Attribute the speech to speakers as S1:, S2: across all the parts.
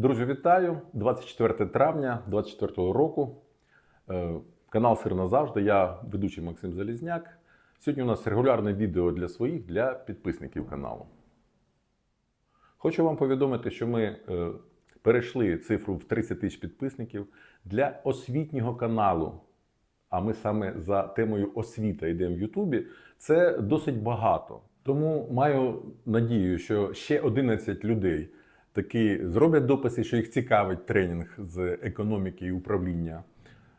S1: Друзі, вітаю! 24 травня 24 року. Е, Канал Сир назавжди. Я ведучий Максим Залізняк. Сьогодні у нас регулярне відео для своїх, для підписників каналу. Хочу вам повідомити, що ми е, перейшли цифру в 30 тисяч підписників для освітнього каналу. А ми саме за темою освіта йдемо в Ютубі. Це досить багато. Тому маю надію, що ще 11 людей таки зроблять дописи, що їх цікавить тренінг з економіки і управління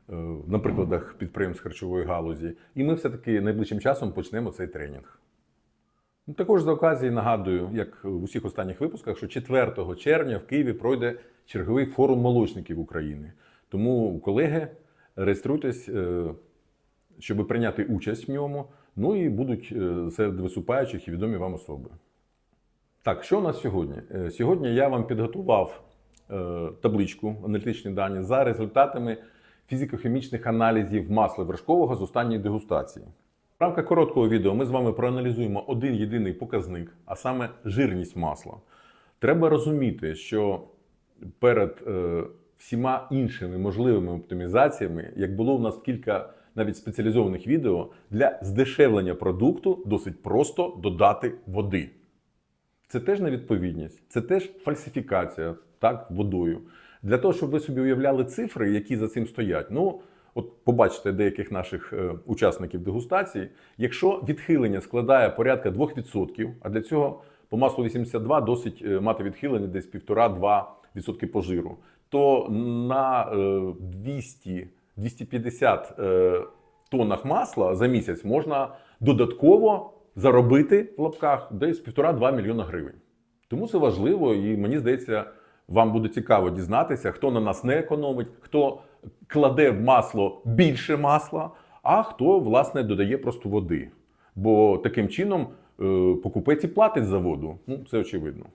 S1: е, на прикладах підприємств харчової галузі. І ми все-таки найближчим часом почнемо цей тренінг. Ну, Також за оказії нагадую, як в усіх останніх випусках, що 4 червня в Києві пройде черговий форум молочників України. Тому, колеги, реєструйтесь, е, щоб прийняти участь в ньому. Ну і будуть е, серед виступаючих і відомі вам особи. Так, що у нас сьогодні? Е, Сьогодні я вам підготував е, табличку, аналітичні дані за результатами фізико-хімічних аналізів масла вершкового з останньої дегустації. В рамках короткого відео ми з вами проаналізуємо один єдиний показник, а саме жирність масла. Треба розуміти, що перед е, всіма іншими можливими оптимізаціями, як було у нас кілька навіть спеціалізованих відео, для здешевлення продукту досить просто додати води. Це теж невідповідність, це теж фальсифікація так, водою. Для того, щоб ви собі уявляли цифри, які за цим стоять. Ну, от побачите деяких наших е, учасників дегустації, якщо відхилення складає порядка 2%, а для цього по маслу 82 досить е, мати відхилення десь 1,5-2% по жиру, то на е, 200 250 е, тоннах масла за місяць можна додатково заробити в лапках десь 1,5-2 мільйона гривень. Тому це важливо, і мені здається, вам буде цікаво дізнатися, хто на нас не економить, хто кладе в масло більше масла, а хто власне додає просто води. Бо таким чином е, покупець і платить за воду. Ну, це очевидно.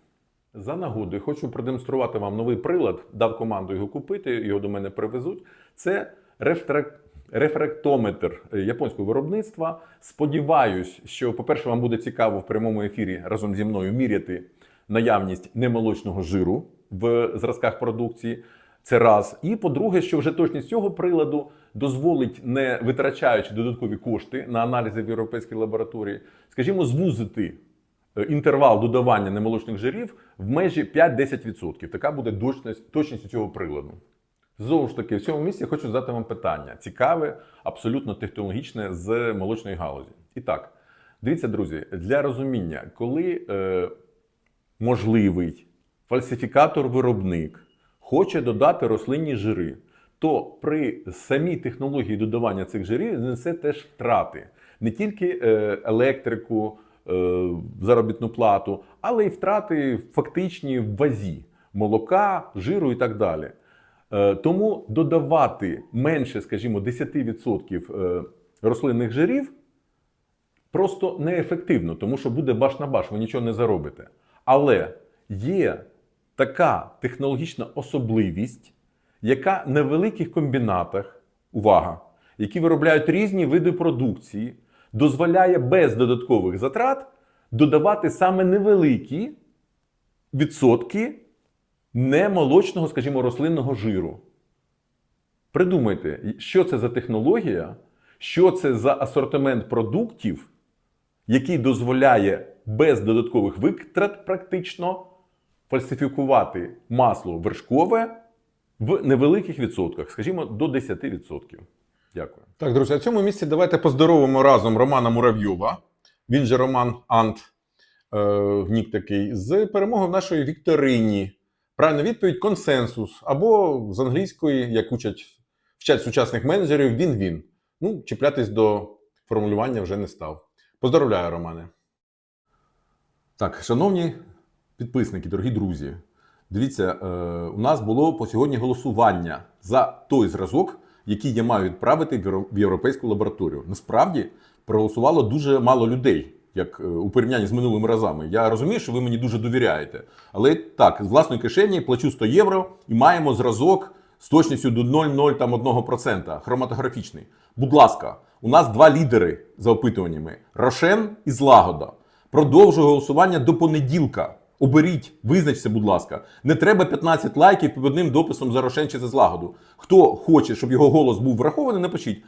S1: За нагодою хочу продемонструвати вам новий прилад, дав команду його купити, його до мене привезуть. Це рефтрак- рефрактометр е, японського виробництва. Сподіваюсь, що, по-перше, вам буде цікаво в прямому ефірі разом зі мною міряти наявність немолочного жиру в зразках продукції. Це раз. І по-друге, що вже точність цього приладу дозволить, не витрачаючи додаткові кошти на аналізи в європейській лабораторії, скажімо, звузити е, інтервал додавання немолочних жирів в межі 5-10%. Така буде точність, точність цього приладу. Знову ж таки, в цьому місці хочу задати вам питання. Цікаве, абсолютно технологічне з молочної галузі. І так, дивіться, друзі, для розуміння, коли е, можливий фальсифікатор-виробник хоче додати рослинні жири, то при самій технології додавання цих жирів несе теж втрати. Не тільки е, електрику, е, заробітну плату, але й втрати фактичні в вазі молока, жиру і так далі. Е, Тому додавати менше, скажімо, 10% е, рослинних жирів просто неефективно, тому що буде баш на баш, ви нічого не заробите. Але є така технологічна особливість, яка на великих комбінатах, увага, які виробляють різні види продукції, дозволяє без додаткових затрат додавати саме невеликі відсотки немолочного, скажімо, рослинного жиру. Придумайте, що це за технологія, що це за асортимент продуктів, який дозволяє без додаткових витрат практично фальсифікувати масло вершкове в невеликих відсотках, скажімо, до 10%. Дякую. Так, друзі, а в цьому місці давайте поздоровимо разом Романа Муравйова. Він же Роман Ант, е, нік такий, з перемогою в нашої вікторині. Правильна відповідь консенсус. Або з англійської, як учать вчать сучасних менеджерів, він-він. Ну, чіплятись до формулювання вже не став. Поздоровляю, Романе. Так, шановні підписники, дорогі друзі, дивіться, е, у нас було по сьогодні голосування за той зразок, який я маю відправити в європейську лабораторію. Насправді проголосувало дуже мало людей, як е, у порівнянні з минулими разами. Я розумію, що ви мені дуже довіряєте. Але так, з власної кишені плачу 100 євро і маємо зразок з точністю до 0,01% хроматографічний. Будь ласка, у нас два лідери за опитуваннями: Рошен і Злагода. Продовжую голосування до понеділка. Оберіть, визначте, будь ласка. Не треба 15 лайків під одним дописом за Рошен чи за злагоду. Хто хоче, щоб його голос був врахований, напишіть.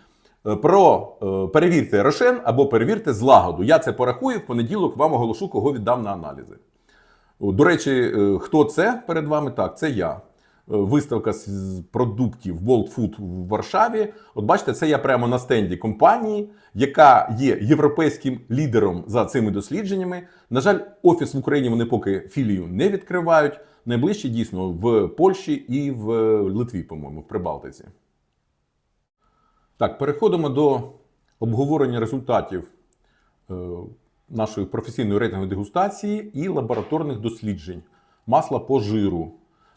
S1: Е, Про е, перевірте Рошен або перевірте злагоду. Я це порахую в понеділок. Вам оголошу, кого віддам на аналізи. До речі, е, хто це перед вами? Так, це я. Виставка з продуктів World Food в Варшаві. От бачите, це я прямо на стенді компанії, яка є європейським лідером за цими дослідженнями. На жаль, офіс в Україні вони поки філію не відкривають. Найближче дійсно в Польщі і в Литві, по-моєму, в Прибалтиці. Так, переходимо до обговорення результатів е, нашої професійної рейтингової дегустації і лабораторних досліджень масла по жиру.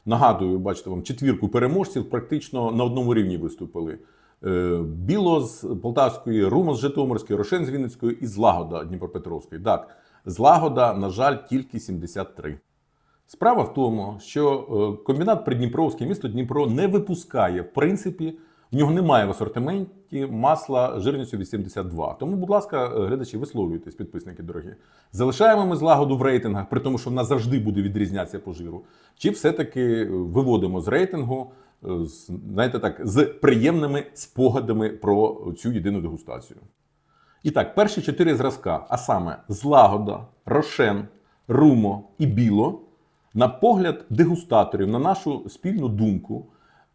S1: Нагадую, бачите вам четвірку переможців практично на одному рівні виступили. Е, Біло з Полтавської, Румо з Житомирської, Рошен з Вінницької і Злагода Дніпропетровської. Так, Злагода, на жаль, тільки 73. Справа в тому, що е, комбінат Придніпровський, місто Дніпро не випускає, в принципі, в нього немає в асортименті масла жирністю 82. Тому, будь ласка, е, глядачі, висловлюйтесь, підписники дорогі. Залишаємо ми злагоду в рейтингах, при тому, що вона завжди буде відрізнятися по жиру. Чи все-таки виводимо з рейтингу, е, з, знаєте так, з приємними спогадами про цю єдину дегустацію. І так, перші чотири зразка, а саме злагода, рошен, румо і біло, на погляд дегустаторів, на нашу спільну думку,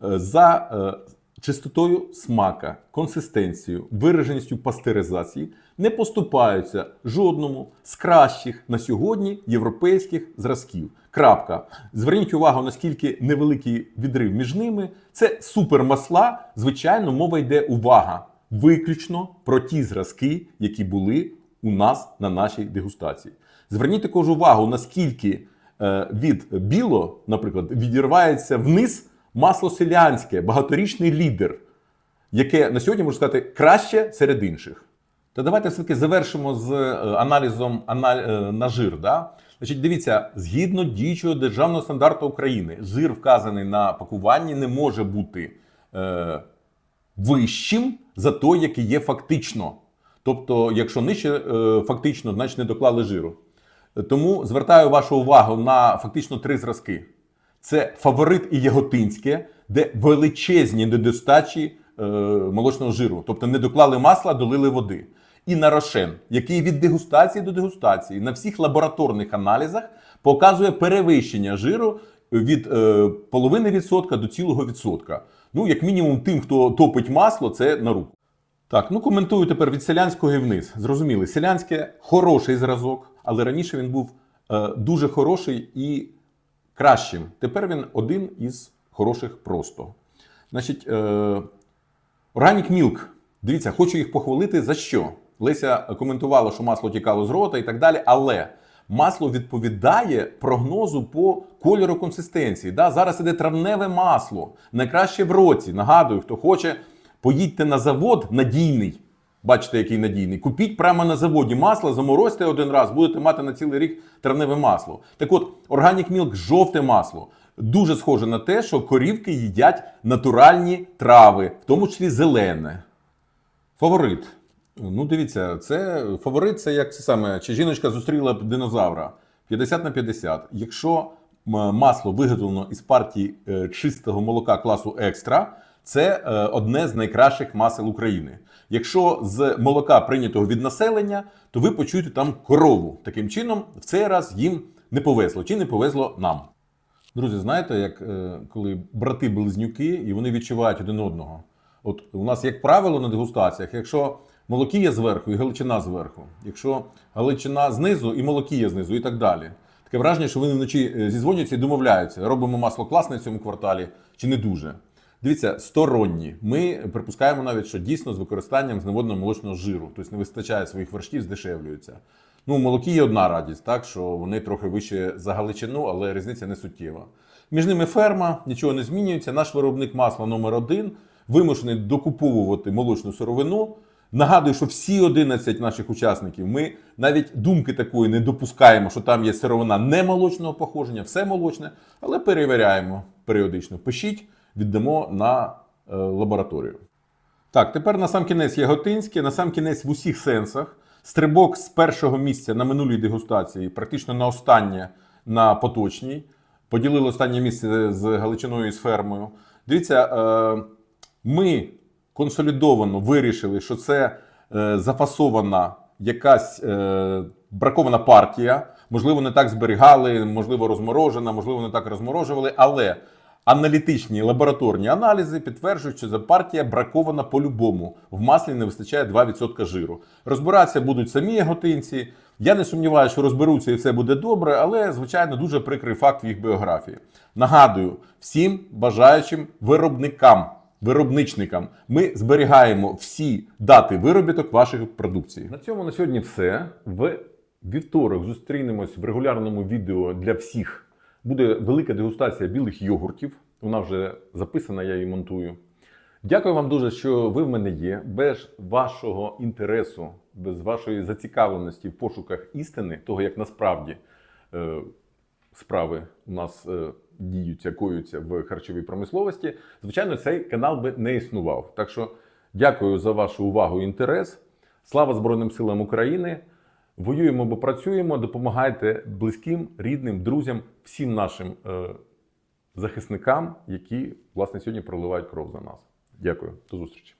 S1: е, за е, чистотою смака, консистенцією, вираженістю пастеризації не поступаються жодному з кращих на сьогодні європейських зразків. Крапка. Зверніть увагу, наскільки невеликий відрив між ними. Це супермасла. Звичайно, мова йде увага виключно про ті зразки, які були у нас на нашій дегустації. Зверніть також увагу, наскільки е, від біло, наприклад, відірвається вниз масло селянське, багаторічний лідер, яке на сьогодні можна сказати краще серед інших. Та давайте все-таки завершимо з е, аналізом ана- е, на жир. Да? Значить, дивіться, згідно діючого державного стандарту України, жир, вказаний на пакуванні, не може бути е, вищим за той, який є фактично. Тобто, якщо нижче е, фактично, значить не доклали жиру. Тому звертаю вашу увагу на фактично три зразки: це фаворит і яготинське, де величезні недостачі е, молочного жиру, тобто не доклали масла, долили води. І на рошен, який від дегустації до дегустації на всіх лабораторних аналізах показує перевищення жиру від е, половини відсотка до цілого відсотка. Ну, як мінімум, тим, хто топить масло, це на руку. Так, ну коментую тепер від селянського і вниз. Зрозуміли, селянське хороший зразок, але раніше він був е, дуже хороший і кращим. Тепер він один із хороших просто. Значить, е, Organic Milk. Дивіться, хочу їх похвалити за що. Леся коментувала, що масло тікало з рота і так далі, але масло відповідає прогнозу по кольору консистенції. Да? Зараз іде травневе масло, найкраще в році. Нагадую, хто хоче, поїдьте на завод надійний. Бачите, який надійний. Купіть прямо на заводі масло, заморозьте один раз, будете мати на цілий рік травневе масло. Так от, Organic Milk жовте масло. Дуже схоже на те, що корівки їдять натуральні трави, в тому числі зелене. Фаворит. Ну, дивіться, це фаворит це як це саме, чи жіночка зустріла б динозавра 50 на 50. Якщо масло виготовлено із партії е, чистого молока класу екстра, це е, одне з найкращих масел України. Якщо з молока прийнятого від населення, то ви почуєте там корову. Таким чином, в цей раз їм не повезло, чи не повезло нам. Друзі, знаєте, як е, коли брати близнюки і вони відчувають один одного. От у нас, як правило, на дегустаціях, якщо молокія зверху і галичина зверху, якщо галичина знизу і молокія знизу, і так далі. Таке враження, що вони вночі е, зізвонюються і домовляються, робимо масло класне в цьому кварталі чи не дуже. Дивіться, сторонні. Ми припускаємо навіть, що дійсно з використанням зневодного молочного жиру, тобто не вистачає своїх вершків, здешевлюються. Ну, молокі є одна радість, так що вони трохи вище за галичину, але різниця не суттєва. Між ними ферма, нічого не змінюється. Наш виробник масла номер один вимушений докуповувати молочну сировину. Нагадую, що всі 11 наших учасників ми навіть думки такої не допускаємо, що там є сировина не молочного походження, все молочне, але перевіряємо періодично. Пишіть, віддамо на е, лабораторію. Так, тепер на сам кінець Яготинське, на сам кінець в усіх сенсах. Стрибок з першого місця на минулій дегустації, практично на останнє, на поточній. Поділили останнє місце з Галичиною і з фермою. Дивіться, е, ми консолідовано вирішили, що це е, зафасована якась бракована партія. Можливо, не так зберігали, можливо, розморожена, можливо, не так розморожували, але аналітичні лабораторні аналізи підтверджують, що ця партія бракована по-любому. В маслі не вистачає 2% жиру. Розбиратися будуть самі яготинці. Я не сумніваюся, що розберуться і все буде добре, але, звичайно, дуже прикрий факт в їх біографії. Нагадую всім бажаючим виробникам, виробничникам, ми зберігаємо всі дати виробіток вашої продукції. На цьому на сьогодні все. В вівторок зустрінемось в регулярному відео для всіх. Буде велика дегустація білих йогуртів. Вона вже записана, я її монтую. Дякую вам дуже, що ви в мене є. Без вашого інтересу, без вашої зацікавленості в пошуках істини, того, як насправді е, справи у нас е, діються, коються в харчовій промисловості, звичайно, цей канал би не існував. Так що дякую за вашу увагу і інтерес. Слава Збройним силам України! Воюємо, бо працюємо. Допомагайте близьким, рідним, друзям, всім нашим е, захисникам, які власне сьогодні проливають кров за нас. Дякую, до зустрічі.